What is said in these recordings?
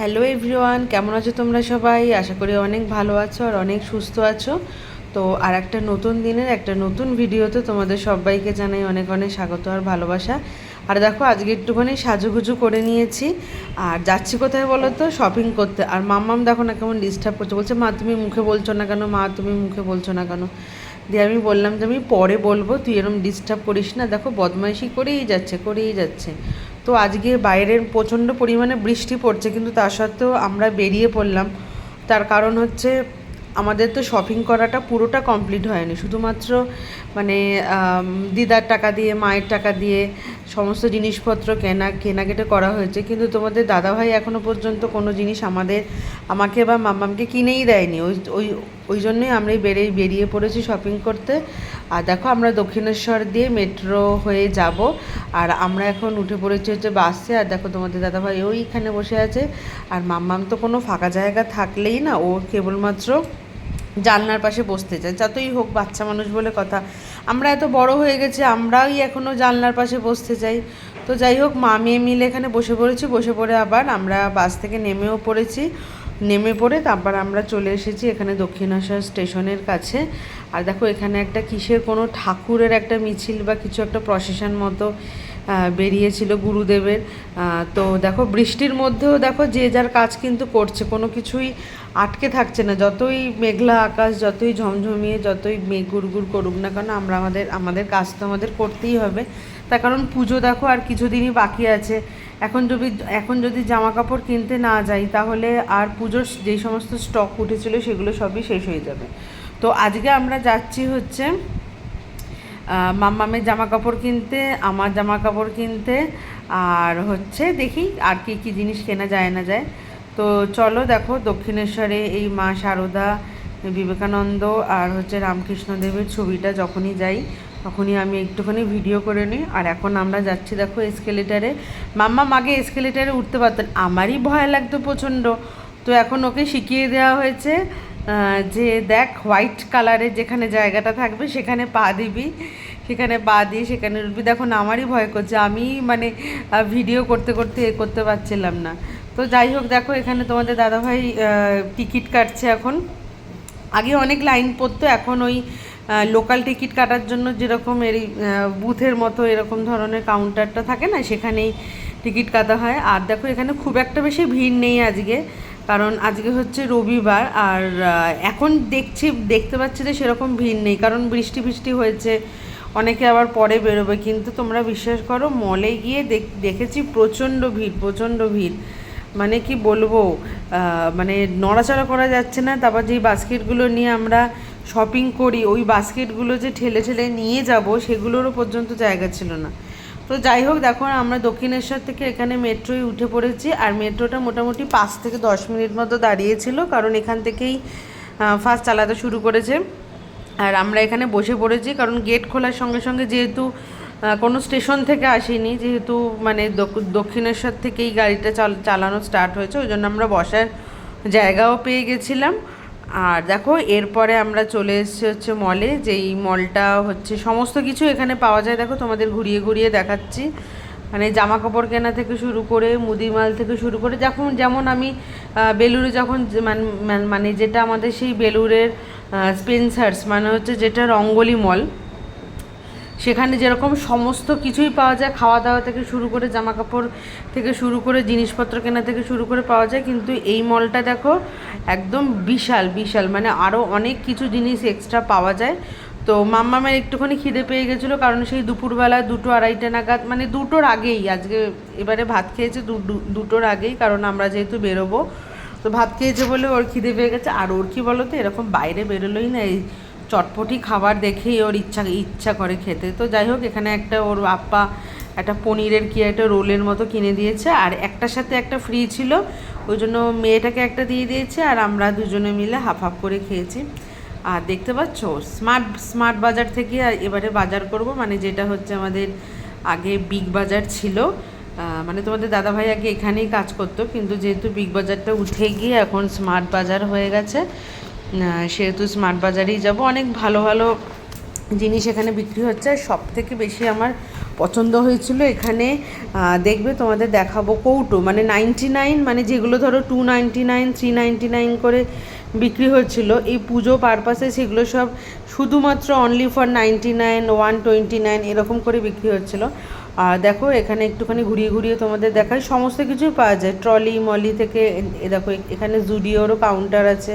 Hello everyone, কেমন আছো তোমরা সবাই? আশা করি অনেক ভালো আছো আর অনেক সুস্থ আছো। তো আর একটা নতুন দিনের, একটা নতুন ভিডিওতে তোমাদের সবাইকে জানাই অনেক অনেক স্বাগত আর ভালোবাসা। আর দেখো, আজকে একটুখানি সাজুগুজু করে নিয়েছি। আর যাচ্ছি কোথায় বলো তো শপিং করতে। আর মাম্মাম দেখো না কেমন ডিস্টার্ব করছে। বলছে, মা, তুমি মুখে বলছো না কেন? মা, তুমি মুখে বলছো না কেন? দিয়ে আমি বললাম যে, আমি পরে বলব। তুই এরকম ডিস্টার্ব করিস না। দেখো, বদমাইশি করেই যাচ্ছে করেই যাচ্ছে। তো আজকে বাইরের প্রচণ্ড পরিমাণে বৃষ্টি পড়ছে, কিন্তু তা সত্ত্বেও আমরা বেরিয়ে পড়লাম। তার কারণ হচ্ছে আমাদের তো শপিং করাটা পুরোটা কমপ্লিট হয়নি। শুধুমাত্র মানে দিদার টাকা দিয়ে, মায়ের টাকা দিয়ে সমস্ত জিনিসপত্র কেনা, কেনাকেটে করা হয়েছে। কিন্তু তোমাদের দাদাভাই এখনও পর্যন্ত কোনো জিনিস আমাদের, আমাকে বা মাম্মামকে কিনেই দেয়নি। ওই ওই ওই জন্যই আমরা বেরিয়ে বেরিয়ে পড়েছি শপিং করতে। আর দেখো আমরা দক্ষিণেশ্বর দিয়ে মেট্রো হয়ে যাব। আর আমরা এখন উঠে পড়েছি হচ্ছে বাসে আর দেখো তোমাদের দাদাভাই ওইখানে বসে আছে। আর মাম্মাম তো কোনো ফাঁকা জায়গা থাকলেই না, ও কেবলমাত্র জানলার পাশে বসতে চায়। যতই হোক বাচ্চা মানুষ বলে কথা। আমরা এত বড় হয়ে গেছি, আমরাই এখনও জানলার পাশে বসতে চাই। তো যাই হোক, মা মেয়ে মিলে এখানে বসে পড়েছি। বসে পড়ে আবার আমরা বাস থেকে নেমেও পড়েছি। নেমে পড়ে, তারপর আমরা চলে এসেছি এখানে দক্ষিণেশ্বর স্টেশনের কাছে। আর দেখো, এখানে একটা কিসের কোনো ঠাকুরের একটা মিছিল বা কিছু একটা প্রসেশন মতো বেরিয়েছিল গুরুদেবের। তো দেখো, বৃষ্টির মধ্যেও দেখো, যে যার কাজ কিন্তু করছে, কোনো কিছুই আটকে থাকছে না। যতই মেঘলা আকাশ, যতই ঝমঝমিয়ে, যতই মেঘ গুড়গুড় করুক না কেন, আমরা আমাদের আমাদের কাজ তো আমাদের করতেই হবে। তার কারণ পুজো দেখো, আর কিছুদিনই বাকি আছে। এখন যদি এখন যদি জামা কাপড় কিনতে না যাই, তাহলে আর পুজোর যেই সমস্ত স্টক উঠেছিল, সেগুলো সবই শেষ হয়ে যাবে। তো আজকে আমরা যাচ্ছি হচ্ছে মাম্মামের জামা কাপড় কিনতে, আমার জামা কাপড় কিনতে, আর হচ্ছে দেখি আর কি কি জিনিস কেনা যায় না যায়। তো চলো দেখো, দক্ষিণেশ্বরে এই মা শারদা বিবেকানন্দ আর হচ্ছে রামকৃষ্ণদেবের ছবিটা যখনই যাই তখনই আমি একটুখানি ভিডিও করে নিই। আর এখন আমরা যাচ্ছি দেখো এসকেলেটারে মাম্মা আগে এসকেলেটারে উঠতে পারতেন আমারই ভয় লাগতো প্রচণ্ড। তো এখন ওকে শিখিয়ে দেওয়া হয়েছে যে দেখ হোয়াইট কালারের যেখানে জায়গাটা থাকবে সেখানে পা দিবি। সেখানে পা দিয়ে সেখানে উঠবি। দেখো আমারই ভয় করছে। আমি মানে ভিডিও করতে করতে এ করতে পারছিলাম না। তো যাই হোক, দেখো এখানে তোমাদের দাদাভাই টিকিট কাটছে এখন। আগে অনেক লাইন পড়তো, এখন ওই লোকাল টিকিট কাটার জন্য যেরকম এর বুথের মতো এরকম ধরনের কাউন্টারটা থাকে না, সেখানেই টিকিট কাটা হয়। আর দেখো, এখানে খুব একটা বেশি ভিড় নেই আজকে, কারণ আজকে হচ্ছে রবিবার, আর এখন দেখছি, দেখতে পাচ্ছি যে সেরকম ভিড় নেই, কারণ বৃষ্টি বৃষ্টি হয়েছে, অনেকে আবার পরে বেরোবে, কিন্তু তোমরা বিশ্বাস করো মলে গিয়ে দেখ- দেখেছি প্রচণ্ড ভিড় প্রচণ্ড ভিড়। মানে কি বলব মানে নড়াচড়া করা যাচ্ছে না, তারপর যেই বাস্কেটগুলো নিয়ে আমরা শপিং করি, ওই বাস্কেটগুলো যে ঠেলে ঠেলে নিয়ে যাব, সেগুলোরও পর্যন্ত জায়গা ছিল না। তো যাই হোক, দেখো, আমরা দক্ষিণেশ্বর থেকে এখানে মেট্রোয় উঠে পড়েছি, আর মেট্রোটা মোটামুটি পাঁচ থেকে দশ মিনিট মতো দাঁড়িয়েছিল, কারণ এখান থেকেই ফার্স্ট চালাতে শুরু করেছে। আর আমরা এখানে বসে পড়েছি, কারণ গেট খোলার সঙ্গে সঙ্গে যেহেতু কোনো স্টেশন থেকে আসেনি, যেহেতু মানে দক্ষিণেশ্বর থেকেই গাড়িটা চাল- চালানো স্টার্ট হয়েছে, ওই জন্য আমরা বসার জায়গাও পেয়ে গেছিলাম। আর দেখো, এরপরে আমরা চলে এসেছি হচ্ছে মলে যেই মলটা হচ্ছে সমস্ত কিছু এখানে পাওয়া যায়। দেখো, তোমাদের ঘুরিয়ে ঘুরিয়ে দেখাচ্ছি। মানে জামা কাপড় কেনা থেকে শুরু করে, মুদিমাল থেকে শুরু করে, যখন যেমন আমি বেলুরে যখন মানে যেটা আমাদের সেই বেলুরের স্পেন্সার্স মানে হচ্ছে যেটা রঙ্গলি মল সেখানে যেরকম সমস্ত কিছুই পাওয়া যায় খাওয়া দাওয়া থেকে শুরু করে জামা কাপড় থেকে শুরু করে জিনিসপত্র কেনা থেকে শুরু করে পাওয়া যায়, কিন্তু এই মলটা দেখো একদম বিশাল বিশাল মানে আরও অনেক কিছু জিনিস এক্সট্রা পাওয়া যায়। তো মাম্মামের একটুখানি খিদে পেয়ে গেছিল, কারণ সেই দুপুরবেলা দুটো আড়াইটে নাগাদ মানে দুটোর আগেই, আজকে এবারে ভাত খেয়েছে দুটোর আগেই, কারণ আমরা যেহেতু বেরোবো, তো ভাত খেয়েছে বলে ওর খিদে পেয়ে গেছে, আর ওর কি বলো তো এরকম বাইরে বেরোলোই না, এই চটপটি খাবার দেখেই ওর ইচ্ছা ইচ্ছা করে খেতে। তো যাই হোক, এখানে একটা ওর আপ্পা একটা পনিরের কি একটা রোলের মতো কিনে দিয়েছে, আর একটার সাথে একটা ফ্রি ছিল। ওই জন্য মেয়েটাকে একটা দিয়ে দিয়েছে, আর আমরা দুজনে মিলে হাফ হাফ করে খেয়েছি। আর দেখতে পাচ্ছ স্মার্ট স্মার্ট বাজার থেকে এবারে বাজার করব মানে যেটা হচ্ছে আমাদের আগে বিগ বাজার ছিল। মানে তোমাদের দাদাভাই আগে এখানেই কাজ করতো, কিন্তু যেহেতু বিগ বাজারটা উঠে গিয়ে এখন স্মার্ট বাজার হয়ে গেছে সেহেতু স্মার্ট বাজারেই যাব। অনেক ভালো ভালো জিনিস এখানে বিক্রি হচ্ছে। আর সব থেকে বেশি আমার পছন্দ হয়েছিল এখানে দেখবে তোমাদের দেখাবো কৌটো। মানে নাইনটি নাইন মানে যেগুলো ধরো two ninety nine three ninety nine করে বিক্রি হচ্ছিল, এই পুজো পারপাসে সেগুলো সব শুধুমাত্র only for ninety nine one twenty nine এরকম করে বিক্রি হচ্ছিল। আর দেখো, এখানে একটুখানি ঘুরিয়ে ঘুরিয়ে তোমাদের দেখায় সমস্ত কিছুই পাওয়া যায়। ট্রলি মলি থেকে দেখো এখানে জুডিওরও কাউন্টার আছে।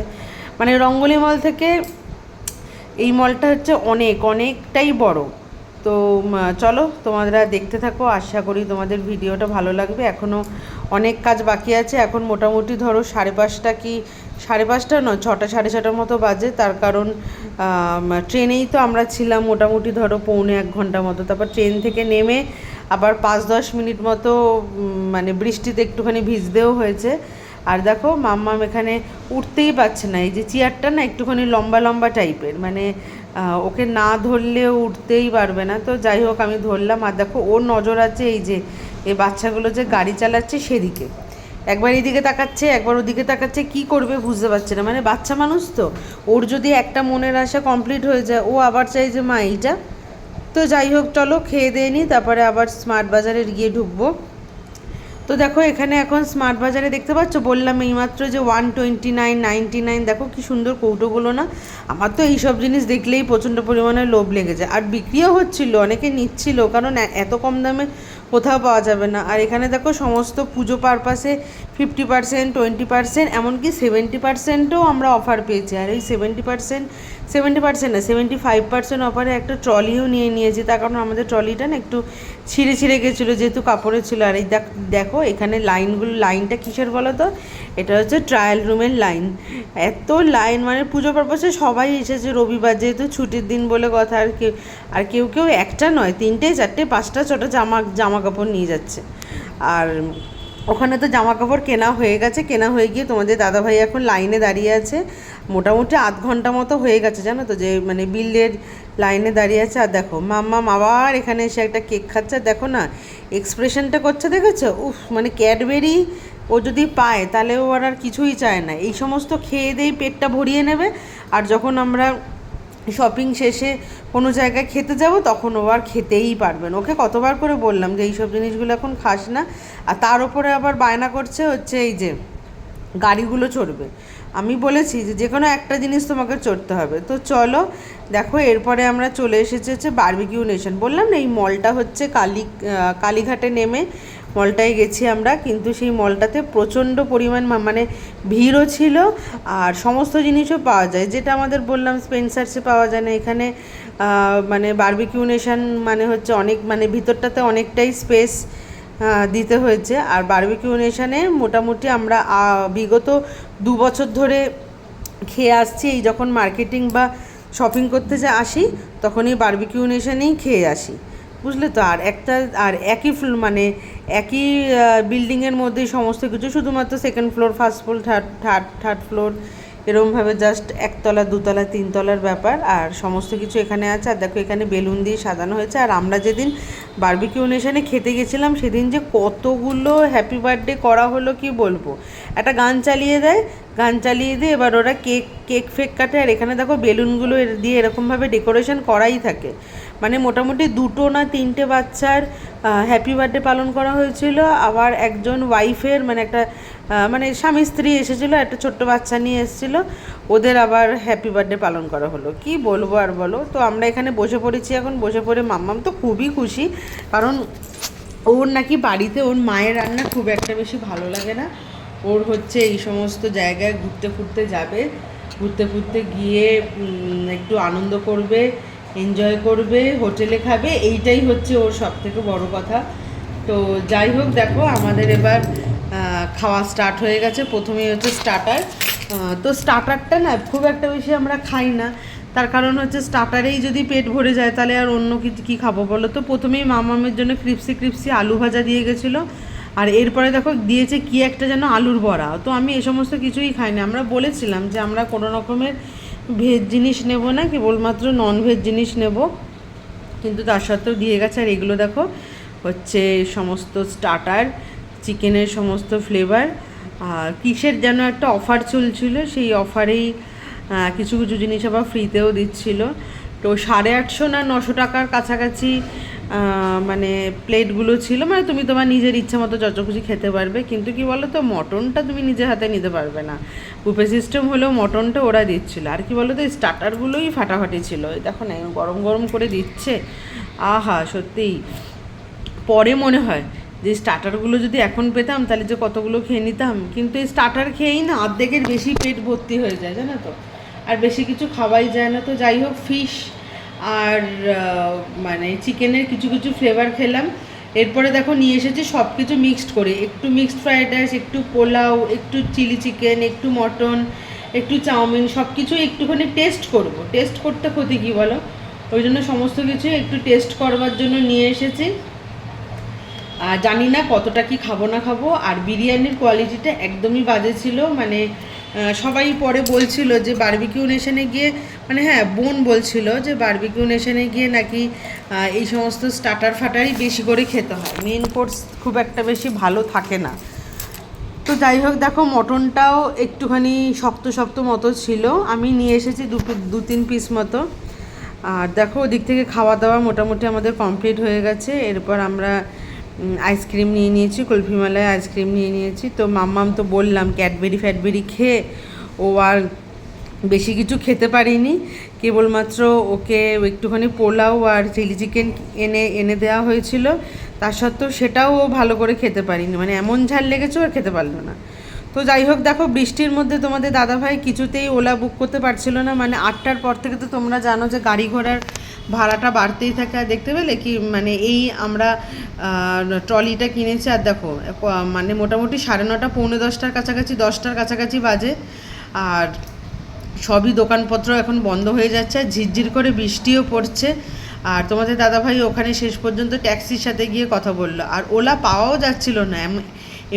মানে রঙ্গলি মল থেকে এই মলটা হচ্ছে অনেক, অনেকটাই বড়। তো চলো তোমরা দেখতে থাকো, আশা করি তোমাদের ভিডিওটা ভালো লাগবে। এখনও অনেক কাজ বাকি আছে। এখন মোটামুটি ধরো সাড়ে পাঁচটা কি, সাড়ে পাঁচটা নয়, ছটা, সাড়ে ছটার মতো বাজে। তার কারণ ট্রেনেই তো আমরা ছিলাম মোটামুটি ধরো পৌনে এক ঘণ্টা মতো। তারপর ট্রেন থেকে নেমে আবার পাঁচ দশ মিনিট মতো মানে বৃষ্টিতে একটুখানি ভিজতেও হয়েছে। আর দেখো মাম্মাম এখানে উঠতেই পারছে না, এই যে চেয়ারটা না একটুখানি লম্বা লম্বা টাইপের মানে ওকে না ধরলেও উঠতেই পারবে না। তো যাই হোক, আমি ধরলাম, আর দেখো ওর নজর আছে এই যে, এই বাচ্চাগুলো যে গাড়ি চালাচ্ছে সেদিকে। একবার এদিকে তাকাচ্ছে, একবার ওদিকে তাকাচ্ছে, কি করবে বুঝতে পারছে না। মানে বাচ্চা মানুষ তো, ওর যদি একটা মনের আশা কমপ্লিট হয়ে যায়, ও আবার চাই যে, মা, এইটা? তো যাই হোক, চলো, খেয়ে দিয়ে নিই তারপরে আবার স্মার্ট বাজারে গিয়ে ঢুকবো। তো দেখো, এখানে এখন স্মার্ট বাজারে দেখতে পাচ্ছ? বললাম এইমাত্র যে one twenty nine ninety nine দেখো কি সুন্দর কৌটোগুলো না? আমার তো এইসব জিনিস দেখলেই প্রচণ্ড পরিমাণে লোভ লেগে যায়। আর বিক্রিও হচ্ছিল, অনেকে নিচ্ছিল, কারণ এত কম দামে কোথাও পাওয়া যাবে না। আর এখানে দেখো, সমস্ত পুজো পারপাসে ফিফটি পার্সেন্ট টোয়েন্টি পার্সেন্ট এমনকি সেভেন্টি পার্সেন্টও আমরা অফার পেয়েছি। আর এই সেভেন্টি পার্সেন্ট সেভেন্টি পার্সেন্ট না, সেভেন্টি ফাইভ পার্সেন্ট অফারে একটা ট্রলিও নিয়ে নিয়েছি। তার কারণ আমাদের ট্রলিটা না একটু ছিঁড়ে ছিঁড়ে গেছিল, যেহেতু কাপড়ের ছিল। আর এই দেখ- এখানে লাইনগুলো লাইনটা কিসের বলো তো? এটা হচ্ছে ট্রায়াল রুমের লাইন এত লাইন মানে পুজো পারপাসে সবাই এসেছে রবিবার, যেহেতু ছুটির দিন বলে কথা। আর কেউ আর কেউ কেউ একটা নয়, তিনটে, চারটে, পাঁচটা, ছটা জামা জামা কাপড় নিয়ে যাচ্ছে। আর ওখানে তো জামা কাপড় কেনা হয়ে গেছে, কেনা হয়ে গিয়ে তোমাদের দাদাভাই এখন লাইনে দাঁড়িয়ে আছে। মোটামুটি আধ ঘণ্টা মতো হয়ে গেছে, জানো তো, যে মানে বিলের লাইনে দাঁড়িয়ে আছে। আর দেখো, মাম্মাম আবার এখানে এসে একটা কেক খাচ্ছে। দেখো না, এক্সপ্রেশনটা করছে, দেখেছ? উফ মানে ক্যাডবেরি ও যদি পায়, তাহলে ও আর কিছুই চায় না। এই সমস্ত খেয়ে দিয়েই পেটটা ভরিয়ে নেবে। আর যখন আমরা শপিং শেষে কোনো জায়গায় খেতে যাব, তখন ও আর খেতেই পারবেন ওকে কতবার করে বললাম যে, এইসব জিনিসগুলো এখন খাস না। আর তার উপরে আবার বায়না করছে হচ্ছে এই যে, গাড়িগুলো চড়বে। আমি বলেছি যে যে কোনো একটা জিনিস তোমাকে চড়তে হবে। তো চলো, দেখো, এরপরে আমরা চলে এসেছি হচ্ছে বারবিকিউ নেশন বললাম না, এই মলটা হচ্ছে কালী কালীঘাটে নেমে মলটায় গেছি আমরা, কিন্তু সেই মলটাতে প্রচণ্ড পরিমাণ মানে ভিড়ও ছিল আর সমস্ত জিনিসও পাওয়া যায়। যেটা আমাদের বললাম স্পেন্সার্সে পাওয়া যায় না। এখানে মানে বারবিকিউ নেশন মানে হচ্ছে অনেক মানে ভিতরটাতে অনেকটাই স্পেস দিতে হয়েছে। আর বারবিকিউ নেশনে মোটামুটি আমরা বিগত দু বছর ধরে খেয়ে আসছি। এই যখন মার্কেটিং বা শপিং করতে যে আসি তখন এই বারবিকিউ নেশনেই খেয়ে আসি। বুঝলে তো? আর একটা, আর একই মানে একই বিল্ডিংয়ের মধ্যেই সমস্ত কিছু শুধুমাত্র second floor first floor third third third floor এরমভাবে জাস্ট একতলা, দুতলা, তিনতলার ব্যাপার, আর সমস্ত কিছু এখানে আছে। আর দেখো, এখানে বেলুন দিয়ে সাজানো হয়েছে। আর আমরা যেদিন বারবিকিউ নেশনে খেতে গেছিলাম, সেদিন যে কতগুলো হ্যাপি বার্থডে করা হলো কি বলব? একটা গান চালিয়ে দেয়, গান চালিয়ে দিয়ে এবার ওরা কেক কেক ফেক কাটে। আর এখানে দেখো, বেলুনগুলো দিয়ে এরকমভাবে ডেকোরেশন করাই থাকে। মানে মোটামুটি দুটো না তিনটে বাচ্চার হ্যাপি বার্থডে পালন করা হয়েছিল। আবার একজন ওয়াইফের মানে একটা মানে স্বামী স্ত্রী এসেছিল, একটা ছোট্ট বাচ্চা নিয়ে এসেছিল। ওদের আবার হ্যাপি বার্থডে পালন করা হলো। কি বলব আর বলো? তো আমরা এখানে বসে পড়েছি এখন, বসে পড়ে মাম্মাম তো খুবই খুশি। কারণ ওর নাকি বাড়িতে ওর মায়ের রান্না খুব একটা বেশি ভালো লাগে না। ওর হচ্ছে এই সমস্ত জায়গায় ঘুরতে ফুরতে যাবে, ঘুরতে ফুরতে গিয়ে একটু আনন্দ করবে এনজয় করবে হোটেলে খাবে, এইটাই হচ্ছে ওর সব থেকে বড় কথা। তো যাই হোক, দেখো আমাদের এবার খাওয়া স্টার্ট হয়ে গেছে। প্রথমেই হচ্ছে স্টার্টার তো স্টার্টারটা না, খুব একটা বেশি আমরা খাই না। তার কারণ হচ্ছে স্টার্টারেই যদি পেট ভরে যায়, তাহলে আর অন্য কিছু কী খাব বলো তো? প্রথমেই মামামের জন্য ক্রিপসি ক্রিপসি আলু ভাজা দিয়ে গেছিল। আর এরপরে দেখো, দিয়েছে কি একটা যেন আলুর বড়া। তো আমি এ সমস্ত কিছুই খাই না। আমরা বলেছিলাম যে আমরা কোনো রকমের ভেজ জিনিস নেব না কেবলমাত্র নন ভেজ জিনিস নেব। কিন্তু তার সত্ত্বেও দিয়ে গেছে। আর এগুলো দেখো, হচ্ছে সমস্ত স্টার্টার চিকেনের সমস্ত ফ্লেভার আর কিসের যেন একটা অফার চলছিল, সেই অফারেই কিছু কিছু জিনিস আবার ফ্রিতেও দিচ্ছিল। তো সাড়ে আটশো না নশো টাকার কাছাকাছি মানে প্লেটগুলো ছিল। মানে তুমি তোমার নিজের ইচ্ছা মতো যত খুশি খেতে পারবে। কিন্তু কি বলো তো মটনটা তুমি নিজের হাতে নিতে পারবে না। বুফে সিস্টেম হলেও মটনটা ওরা দিচ্ছিল। আর কি বলো তো স্টার্টারগুলোই ফাটাফাটি ছিল। দেখো না, গরম গরম করে দিচ্ছে। আহা, সত্যিই। পরে মনে হয় যে স্টার্টারগুলো যদি এখন পেতাম, তাহলে যে কতগুলো খেয়ে নিতাম? কিন্তু এই স্টার্টার খেয়েই না অর্ধেকের বেশি পেট ভর্তি হয়ে যায়, জানো তো? আর বেশি কিছু খাওয়াই যায় না। তো যাই হোক ফিশ আর মানে চিকেনের কিছু কিছু ফ্লেভার খেলাম। এরপরে দেখো নিয়ে এসেছি সব কিছু মিক্সড করে। একটু মিক্সড ফ্রাইড রাইস একটু পোলাও, একটু চিলি চিকেন একটু মটন, একটু চাউমিন সব কিছু একটুখানি টেস্ট করব। টেস্ট করতে ক্ষতি কী বলো? ওই জন্য সমস্ত কিছু একটু টেস্ট করবার জন্য নিয়ে এসেছি। আর জানি না কতটা কি খাব না খাব, আর বিরিয়ানির কোয়ালিটিটা একদমই বাজে ছিল। মানে সবাই পরে বলছিল যে বারবিকিউ নেশনে গিয়ে মানে হ্যাঁ বোন বলছিল যে বারবিকিউ নেশনে গিয়ে নাকি এই সমস্ত স্টার্টার ফাটারই বেশি করে খেতে হয়। মেন কোর্স খুব একটা বেশি ভালো থাকে না। তো যাই হোক, দেখো মটনটাও একটুখানি শক্ত শক্ত মতো ছিল। আমি নিয়ে এসেছি দু দু তিন পিস মতো। আর দেখো, ওদিক থেকে খাওয়া দাওয়া মোটামুটি আমাদের কমপ্লিট হয়ে গেছে। এরপর আমরা আইসক্রিম নিয়ে নিয়েছি কুলফিমালায় আইসক্রিম নিয়ে নিয়েছি। তো মাম্মাম তো বললাম ক্যাডবেরি ফ্যাডবেরি খেয়ে ও আর বেশি কিছু খেতে পারিনি। কেবলমাত্র ওকে একটুখানি পোলাও আর চিলি চিকেন এনে এনে দেওয়া হয়েছিল। তার সত্ত্বেও সেটাও ও ভালো করে খেতে পারিনি। মানে এমন ঝাল লেগেছে আর খেতে পারল না। তো যাই হোক, দেখো, বৃষ্টির মধ্যে তোমাদের দাদাভাই কিছুতেই ওলা বুক করতে পারছিল না। মানে আটটার পর থেকে তো তোমরা জানো যে গাড়ি ঘোড়ার ভাড়াটা বাড়তেই থাকে, আর দেখতে পেলে কি মানে এই আমরা ট্রলিটা কিনেছি, আর দেখো মানে মোটামুটি সাড়ে নটা, পৌনে দশটার কাছাকাছি দশটার কাছাকাছি বাজে, আর সবই দোকানপত্র এখন বন্ধ হয়ে যাচ্ছে, আর ঝিরঝির করে বৃষ্টিও পড়ছে, আর তোমাদের দাদাভাই ওখানে শেষ পর্যন্ত ট্যাক্সির সাথে গিয়ে কথা বলল, আর ওলা পাওয়াও যাচ্ছিল না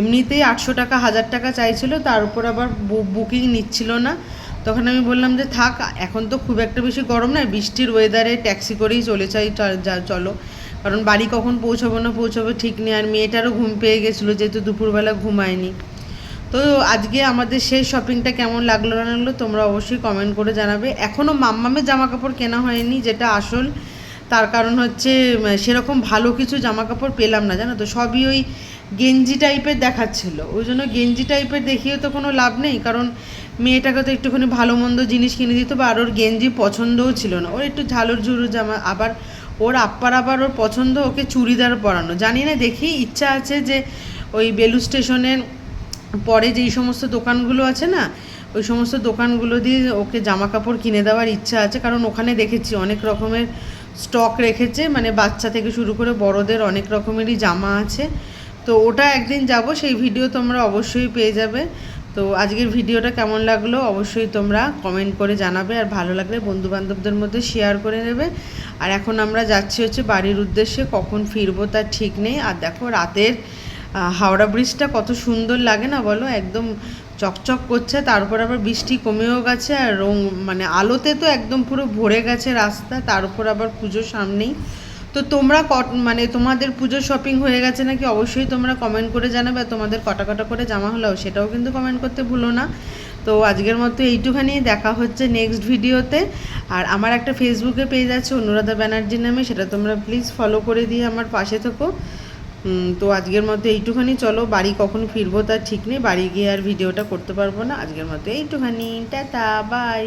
এমনিতেই আটশো টাকা, হাজার টাকা চাইছিল, তার উপর আবার বুকিং নিচ্ছিল না তখন আমি বললাম যে থাক, এখন তো খুব একটা বেশি গরম নয়, বৃষ্টির ওয়েদারে ট্যাক্সি করেই চলে চাই চলো। কারণ বাড়ি কখন পৌঁছাবো না পৌঁছাবো ঠিক নেই, আর মেয়েটারও ঘুম পেয়ে গেছিল যেহেতু দুপুরবেলা ঘুমায়নি। তো আজকে আমাদের শেষ শপিংটা কেমন লাগল না লাগল তোমরা অবশ্যই কমেন্ট করে জানাবে। এখনও মাম্মামের জামা কাপড় কেনা হয়নি, যেটা আসল, তার কারণ হচ্ছে সেরকম ভালো কিছু জামা কাপড় পেলাম না, জানো তো? সবই ওই গেঞ্জি টাইপের দেখাচ্ছিল। ওই জন্য গেঞ্জি টাইপের দেখিয়ে তো কোনো লাভ নেই, কারণ মেয়েটাকে তো একটুখানি ভালো মন্দ জিনিস কিনে দিত বা আর ওর গেঞ্জি পছন্দও ছিল না। ওর একটু ঝালর ঝুরু জামা, আবার ওর আপ্পার আবার ওর পছন্দ, ওকে চুড়িদার পরানো। জানি না, দেখি ইচ্ছা আছে যে ওই বেলু স্টেশনের পরে যেই সমস্ত দোকানগুলো আছে না, ওই সমস্ত দোকানগুলো দিয়ে ওকে জামা কাপড় কিনে দেওয়ার ইচ্ছা আছে, কারণ ওখানে দেখেছি অনেক রকমের স্টক রেখেছে মানে বাচ্চা থেকে শুরু করে বড়দের অনেক রকমেরই জামা আছে। তো ওটা একদিন যাব, সেই ভিডিও তোমরা অবশ্যই পেয়ে যাবে। তো আজকের ভিডিওটা কেমন লাগল অবশ্যই তোমরা কমেন্ট করে জানাবে আর ভালো লাগলে বন্ধু বান্ধবদের মধ্যে শেয়ার করে নেবে। আর এখন আমরা যাচ্ছি হচ্ছে বাড়ির উদ্দেশ্যে, কখন ফিরবো তার ঠিক নেই। আর দেখো রাতের হাওড়া ব্রিজটা কত সুন্দর লাগে না বলো? একদম চকচক করছে তারপর আবার বৃষ্টি কমেও গেছে আর রং মানে আলোতে তো একদম পুরো ভরে গেছে রাস্তা, তার উপর আবার পুজো সামনেই। তো তোমরা মানে তোমাদের পুজো শপিং হয়ে গেছে নাকি অবশ্যই তোমরা কমেন্ট করে জানাবে তোমাদের কটা কটা করে জামা হলো সেটাও কিন্তু কমেন্ট করতে ভুলো না। তো আজকের মতো এইটুখানি, দেখা হচ্ছে নেক্সট ভিডিওতে আর আমার একটা ফেসবুকে পেজ আছে, অনুরাধা ব্যানার্জি নামে, সেটা তোমরা প্লিজ ফলো করে দিয়ে আমার পাশে থেকো। তো আজকের মতো এইটুখানি, চলো বাড়ি কখন ফিরবো তার ঠিক নেই, বাড়ি গিয়ে আর ভিডিওটা করতে পারব না। আজকের মতো এইটুখানি, টাটা বাই